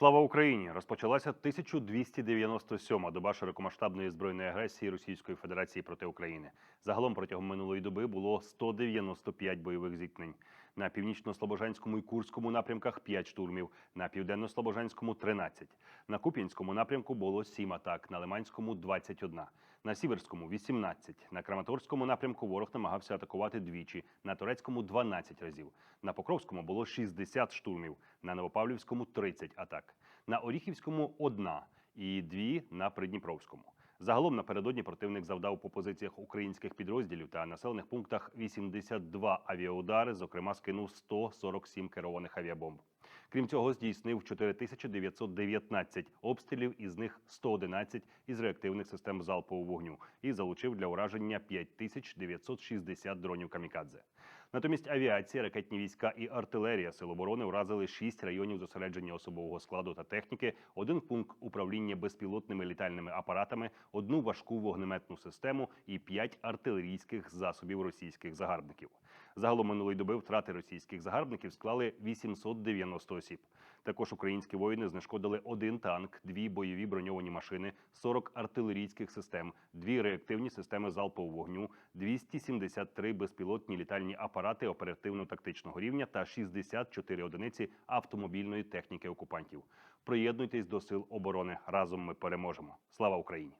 Слава Україні! Розпочалася 1297-ма доба широкомасштабної збройної агресії Російської Федерації проти України. Загалом протягом минулої доби було 195 бойових зіткнень. На північно-слобожанському і Курському напрямках 5 штурмів, на південно-слобожанському 13. На Куп'янському напрямку було 7 атак, на Лиманському 21. На Сіверському 18. На Краматорському напрямку ворог намагався атакувати двічі, на Турецькому 12 разів. На Покровському було 60 штурмів, на Новопавлівському 30 атак. На Оріхівському одна і дві на Придніпровському. Загалом напередодні противник завдав по позиціях українських підрозділів та населених пунктах 82 авіаудари, зокрема скинув 147 керованих авіабомб. Крім цього, здійснив 4919 обстрілів, із них 111 із реактивних систем залпового вогню і залучив для ураження 5960 дронів камікадзе. Натомість авіація, ракетні війська і артилерія Сил оборони вразили шість районів зосередження особового складу та техніки, один пункт управління безпілотними літальними апаратами, одну важку вогнеметну систему і п'ять артилерійських засобів російських загарбників. Загалом минулої доби втрати російських загарбників склали 890 осіб. Також українські воїни знешкодили один танк, дві бойові броньовані машини, 40 артилерійських систем, дві реактивні системи залпового вогню, 273 безпілотні літальні апарати оперативно-тактичного рівня та 64 одиниці автомобільної техніки окупантів. Приєднуйтесь до сил оборони. Разом ми переможемо. Слава Україні!